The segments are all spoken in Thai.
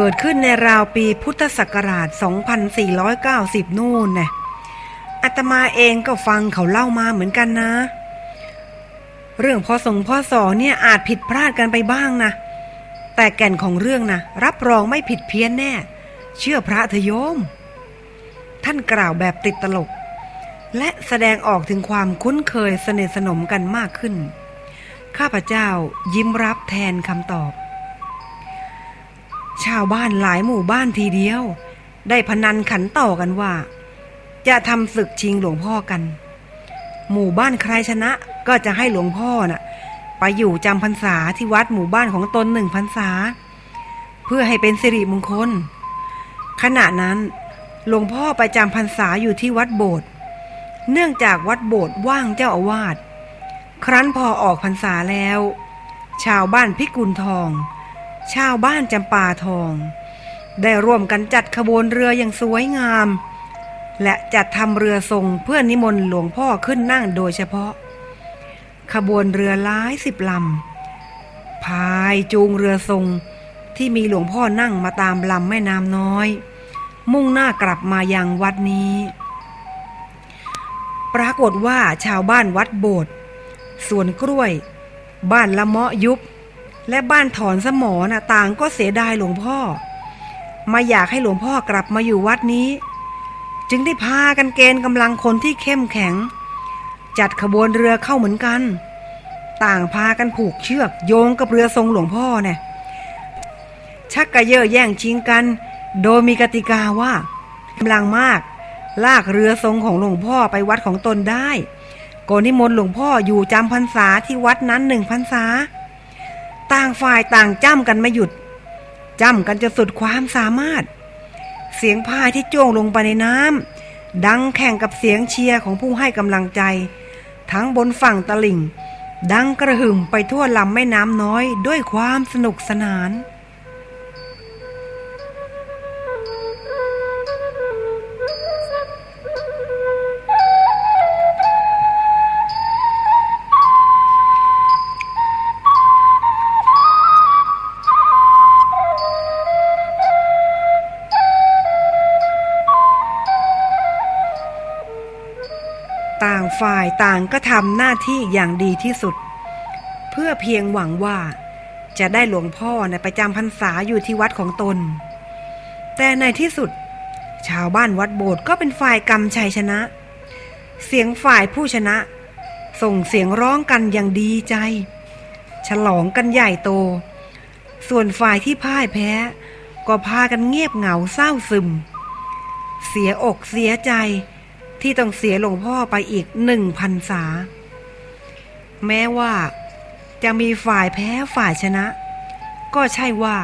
เกิดขึ้นในราวปีพุทธศักราช 2490 นู่นนะอาตมาเองก็ฟังเขาเล่ามาเหมือนกันนะ เรื่องพอสงพ่อสอเนี่ยอาจผิดพลาดกันไปบ้างนะ แต่แก่นของเรื่องนะรับรองไม่ผิดเพี้ยนแน่ เชื่อพระเถอะโยม ท่านกล่าวแบบติดตลก และแสดงออกถึงความคุ้นเคยสนิทสนมกันมากขึ้น ข้าพเจ้ายิ้มรับแทนคำตอบ ชาวบ้านหลายหมู่บ้านทีเดียว ได้พนันขันต่อกันว่า จะทำศึกชิงหลวงพ่อกัน หมู่บ้านใครชนะก็จะให้หลวงพ่อน่ะ ไปอยู่จำพรรษาที่วัดหมู่บ้านของตนหนึ่งพรรษา เพื่อให้เป็นสิริมงคล ขณะนั้นหลวงพ่อไปจำพรรษาอยู่ที่วัดโบสถ์เนื่องจากวัดโบสถ์ว่างเจ้าอาวาส ครั้นพอออกพรรษาแล้ว ชาวบ้านพิกุลทอง ชาวบ้านจำปาทอง ได้ร่วมกันจัดขบวนเรืออย่างสวยงาม และจัดทำเรือทรงเพื่อนิมนต์หลวงพ่อขึ้นนั่งโดยเฉพาะ ขบวนเรือหลายสิบลำพายจูงเรือทรงที่มีหลวงพ่อนั่งมาตามลำแม่น้ำน้อย มุ่งหน้ากลับมายังวัดนี้ ปรากฏว่าชาวบ้านวัดโบสถ์สวนกล้วย บ้านละเมาะยุบ และบ้านถอนสมอนะต่างก็เสียดายหลวงพ่อ มาอยากให้หลวงพ่อกลับมาอยู่วัดนี้ จึงได้พากันเกณฑ์กำลังคนที่เข้มแข็ง จัดขบวนเรือเข้าเหมือนกัน ต่างพากันผูกเชือกโยงกับเรือทรงหลวงพ่อเนี่ยชักกระเยอะแย่งชิงกัน โดยมีกติกาว่ากำลังมาก ลากเรือทรงของหลวงพ่อไปวัดของตนได้ก่อนนิมนต์หลวงพ่ออยู่จำพรรษาที่วัดนั้นหนึ่งพรรษา ต่างฝ่ายต่างจ้ำกันไม่หยุด จ้ำกันจะสุดความสามารถ เสียงพายที่โจ้งลงไปในน้ำดังแข่งกับเสียงเชียร์ของผู้ให้กำลังใจ ทั้งบนฝั่งตลิ่ง ดังกระหึ่มไปทั่วลำแม่น้ำน้อยด้วยความสนุกสนาน ฝ่ายต่างก็ทำหน้าที่อย่างดีที่สุด เพื่อเพียงหวังว่า จะได้หลวงพ่อในะไปจำพรรษาอยู่ที่วัดของตน แต่ในที่สุด ชาวบ้านวัดโบสถ์ก็เป็นฝ่ายกำชัยชนะ เสียงฝ่ายผู้ชนะ ส่งเสียงร้องกันอย่างดีใจ ฉลองกันใหญ่โต ส่วนฝ่ายที่พ่ายแพ้ ก็พากันเงียบเหงาเศร้าซึม เสียอกเสียใจ ที่ต้องเสียหลวงพ่อไปอีกหนึ่งพันษา แม้ว่าจะมีฝ่ายแพ้ฝ่ายชนะ ก็ใช่ว่า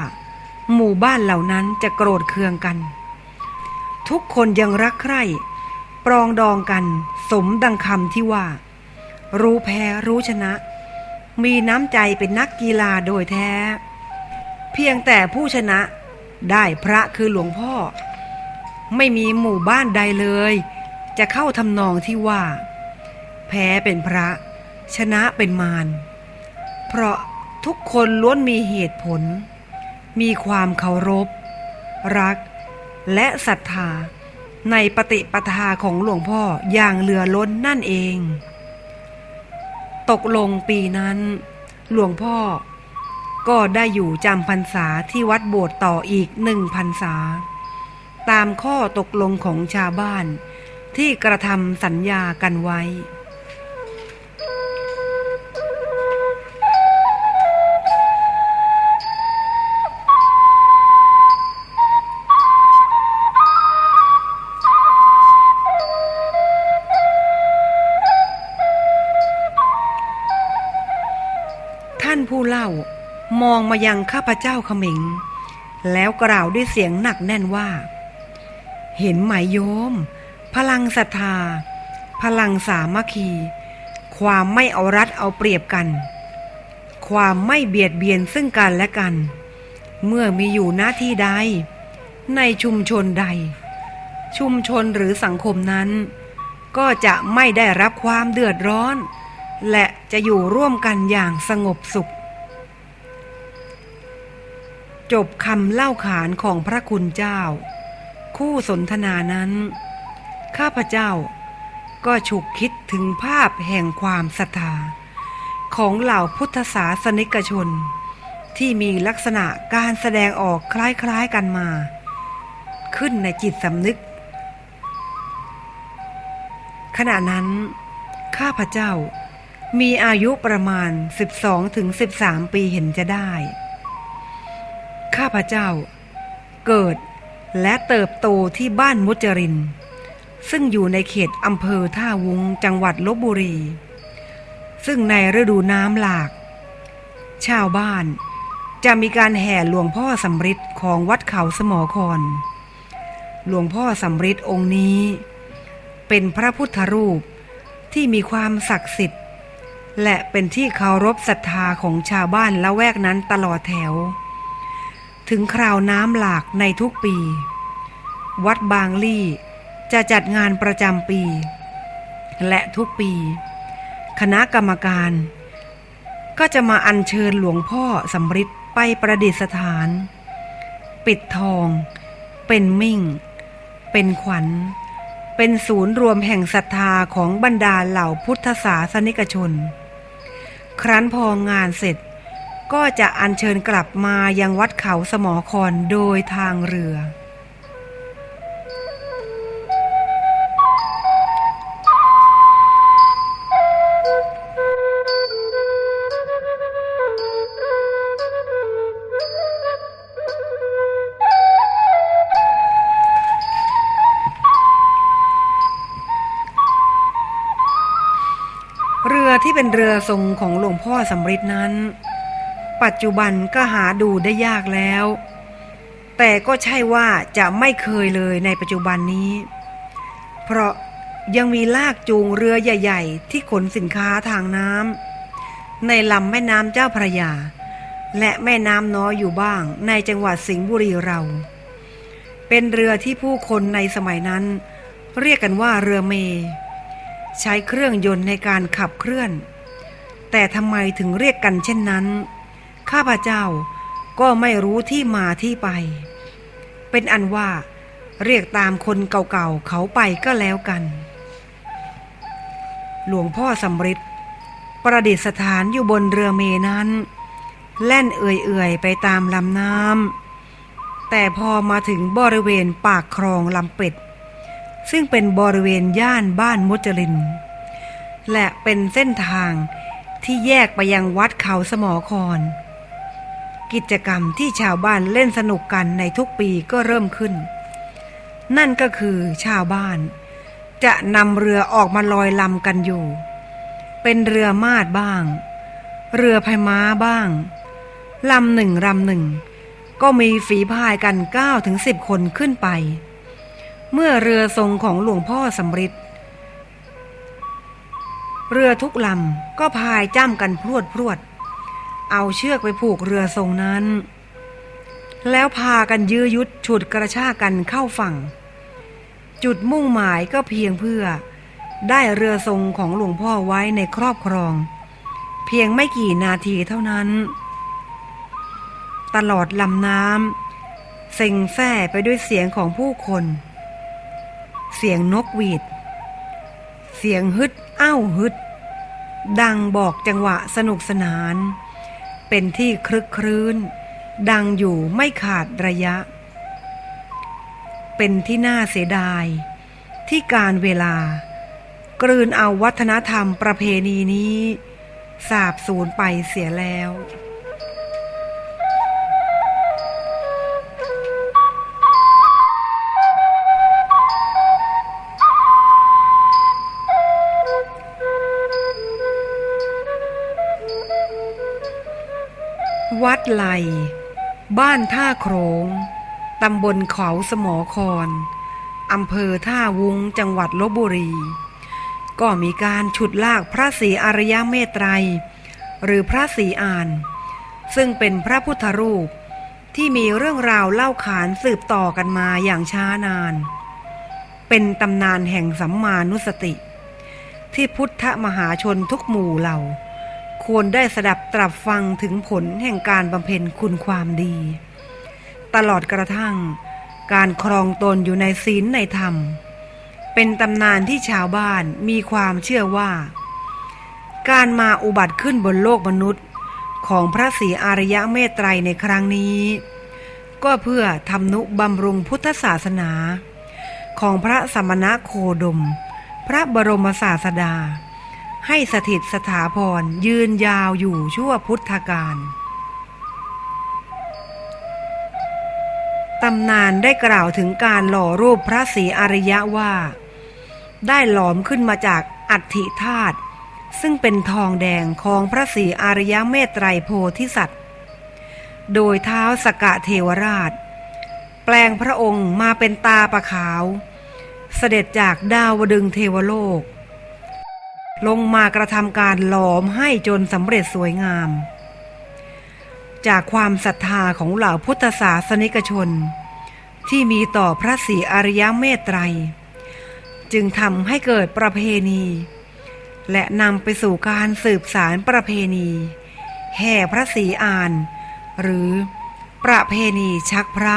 หมู่บ้านเหล่านั้นจะโกรธเคืองกัน ทุกคนยังรักใคร่ปรองดองกันสมดังคำที่ว่า รู้แพ้รู้ชนะ มีน้ำใจเป็นนักกีฬาโดยแท้ เพียงแต่ผู้ชนะได้พระคือหลวงพ่อ ไม่มีหมู่บ้านใดเลย จะเข้าทำนองที่ว่า แพ้เป็นพระ ชนะเป็นมาร เพราะทุกคนล้วนมีเหตุผล มีความเคารพ รัก และศรัทธาในปฏิปทาของหลวงพ่ออย่างเหลือล้นนั่นเอง ตกลงปีนั้น หลวงพ่อก็ได้อยู่จำพรรษาที่วัดโบสถ์ต่ออีกหนึ่งพรรษา ตามข้อตกลงของชาวบ้าน ที่กระทำสัญญากันไว้ ท่านผู้เล่ามองมายังข้าพเจ้าเขมิง แล้วกล่าวด้วยเสียงหนักแน่นว่า เห็นไหมโยม พลังศรัทธา พลังสามัคคี ความไม่เอารัดเอาเปรียบกัน ความไม่เบียดเบียนซึ่งกันและกัน เมื่อมีอยู่หน้าที่ใด ในชุมชนใด ชุมชนหรือสังคมนั้น ก็จะไม่ได้รับความเดือดร้อน และจะอยู่ร่วมกันอย่างสงบสุข จบคำเล่าขานของพระคุณเจ้า คู่สนทนานั้น ข้าพเจ้า ก็ฉุกคิดถึงภาพแห่งความศรัทธา ของเหล่าพุทธศาสนิกชน ที่มีลักษณะการแสดงออกคล้ายๆกันมา ขึ้นในจิตสำนึก ขณะนั้น ข้าพเจ้ามีอายุประมาณ 12ถึง13ปีเห็นจะได้ ข้าพเจ้าเกิดและเติบโตที่บ้านมุจริน ซึ่งอยู่ในเขตอำเภอท่าวุงจังหวัดลบบุรี ซึ่งในฤดูน้ำหลาก ชาวบ้านจะมีการแห่หลวงพ่อสำริดของวัดเขาสมอคอนหลวงพ่อสำริดองค์นี้ เป็นพระพุทธรูปที่มีความศักดิ์สิทธิ์ และเป็นที่เคารพศรัทธาของชาวบ้านละแวกนั้นตลอดแถว ถึงคราวน้ำหลากในทุกปี วัดบางลี่ จะจัดงานประจำปี และทุกปี คณะกรรมการ ก็จะมาอัญเชิญหลวงพ่อสำริดไปประดิษฐาน ปิดทอง เป็นมิ่ง เป็นขวัญ เป็นศูนย์รวมแห่งศรัทธาของบรรดาเหล่าพุทธศาสนิกชน ครั้นพองานเสร็จก็จะอัญเชิญกลับมายังวัดเขาสมอคอนโดยทางเรือ ที่เป็นเรือทรงของหลวงพ่อสำริดนั้น ปัจจุบันก็หาดูได้ยากแล้ว แต่ก็ใช่ว่าจะไม่เคยเลยในปัจจุบันนี้ เพราะยังมีลากจูงเรือใหญ่ ๆ ที่ขนสินค้าทางน้ำในลำแม่น้ำเจ้าพระยา และแม่น้ำน้อยอยู่บ้างในจังหวัดสิงห์บุรีเรา เป็นเรือที่ผู้คนในสมัยนั้น เรียกกันว่าเรือเมย ใช้เครื่องยนต์ในการขับเคลื่อน แต่ทำไมถึงเรียกกันเช่นนั้น ข้าพเจ้าก็ไม่รู้ที่มาที่ไป เป็นอันว่า เรียกตามคนเก่าๆเขาไปก็แล้วกัน หลวงพ่อสำริดประดิษฐานอยู่บนเรือเมนั้น แล่นเอื่อยๆไปตามลำน้ำแต่พอมาถึงบริเวณปากคลองลำเป็ด ซึ่งเป็นบริเวณย่านบ้านมุจลิน และเป็นเส้นทางที่แยกไปยังวัดเขาสมอคอนกิจกรรมที่ชาวบ้านเล่นสนุกกันในทุกปีก็เริ่มขึ้น นั่นก็คือชาวบ้าน จะนำเรือออกมาลอยลำกันอยู่ เป็นเรือมาดบ้าง เรือพายม้าบ้างลำหนึ่งลำหนึ่ง ก็มีฝีพายกันเก้าถึงสิบคนขึ้นไป เมื่อเรือทรงของหลวงพ่อสำริดเรือทุกลำก็พายจ้ำกันพรวดพรวด เอาเชือกไปผูกเรือทรงนั้น แล้วพากันยื้อยุดฉุดกระชากกันเข้าฝั่ง จุดมุ่งหมายก็เพียงเพื่อได้เรือทรงของหลวงพ่อไว้ในครอบครอง เพียงไม่กี่นาทีเท่านั้น ตลอดลำน้ำเซ็งแซ่ไปด้วยเสียงของผู้คน เสียงนกหวีด เสียงฮึดอ้าวฮึด ดังบอกจังหวะสนุกสนาน เป็นที่คลึกครื้น ดังอยู่ไม่ขาดระยะ เป็นที่น่าเสียดาย ที่การเวลา กลืนเอาวัฒนธรรมประเพณีนี้ สาบสูญไปเสียแล้ว วัดไหลบ้านท่าโขงตำบลเขาสมอคอนอำเภอท่าวุงจังหวัดลบบุรี ก็มีการฉุดลากพระศรีอริยเมตไตร หรือพระศรีอาน ซึ่งเป็นพระพุทธรูปที่มีเรื่องราวเล่าขานสืบต่อกันมาอย่างช้านาน เป็นตำนานแห่งสัมมานุสติ ที่พุทธมหาชนทุกหมู่เหล่า ควรได้สดับตรับฟังถึงผลแห่งการบำเพ็ญคุณความดี ตลอดกระทั่ง การครองตนอยู่ในศีลในธรรม เป็นตำนานที่ชาวบ้านมีความเชื่อว่า การมาอุบัติขึ้นบนโลกมนุษย์ของพระศรีอริยะเมตไตรในครั้งนี้ ก็เพื่อทำนุบำรุงพุทธศาสนา ของพระสมณะโคดม พระบรมศาสดา ให้สถิตสถาพรยืนยาวอยู่ชั่วพุทธกาลตำนานได้กล่าวถึงการหล่อรูปพระศรีอริยะว่า ได้หลอมขึ้นมาจากอัฐิธาตุซึ่งเป็นทองแดงของพระศรีอริยะเมตไตรโพธิสัตว์ โดยเท้าสกะเทวราช แปลงพระองค์มาเป็นตาประขาว เสด็จจากดาวดึงเทวโลก ลงมากระทำการหลอมให้จนสำเร็จสวยงาม จากความศรัทธาของเหล่าพุทธศาสนิกชน ที่มีต่อพระศรีอริยเมตไตร จึงทำให้เกิดประเพณี และนำไปสู่การสืบสารประเพณี แห่พระศรีอาน หรือประเพณีชักพระ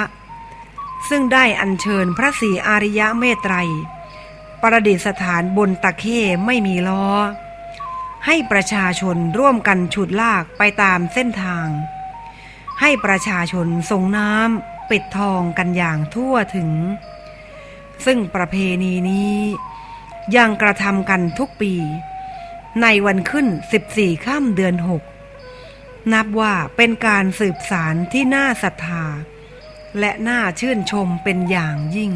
ซึ่งได้อัญเชิญพระศรีอริยเมตไตร ประดิษฐานบนตะเข้ไม่มีล้อ ให้ประชาชนร่วมกันฉุดลากไปตามเส้นทาง ให้ประชาชนส่งน้ำปิดทองกันอย่างทั่วถึง ซึ่งประเพณีนี้ ยังกระทำกันทุกปี ในวันขึ้น 14 ข้ามเดือน 6 นับว่าเป็นการสืบสารที่น่าศรัทธาและน่าชื่นชมเป็นอย่างยิ่ง